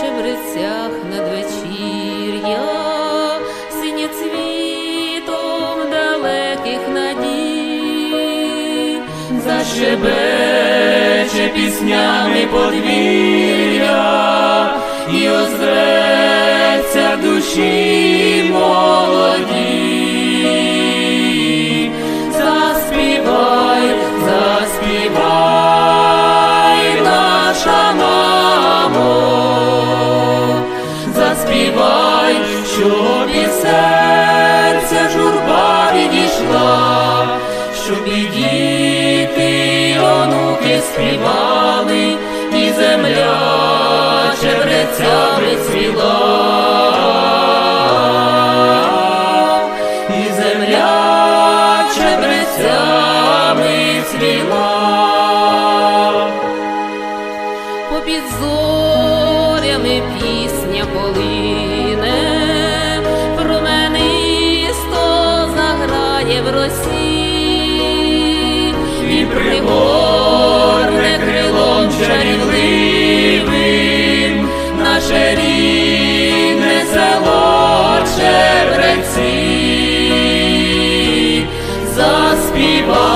чебрецях надвечір'я, синє цвітом далеких надій, Зашебече піснями подвір'я. І озветься душі серця журба відійшла, щоб і діти, і онуки співали, і земля чебрецями цвіла. І земля чебрецями цвіла. попід зорями пісня полине. be blind.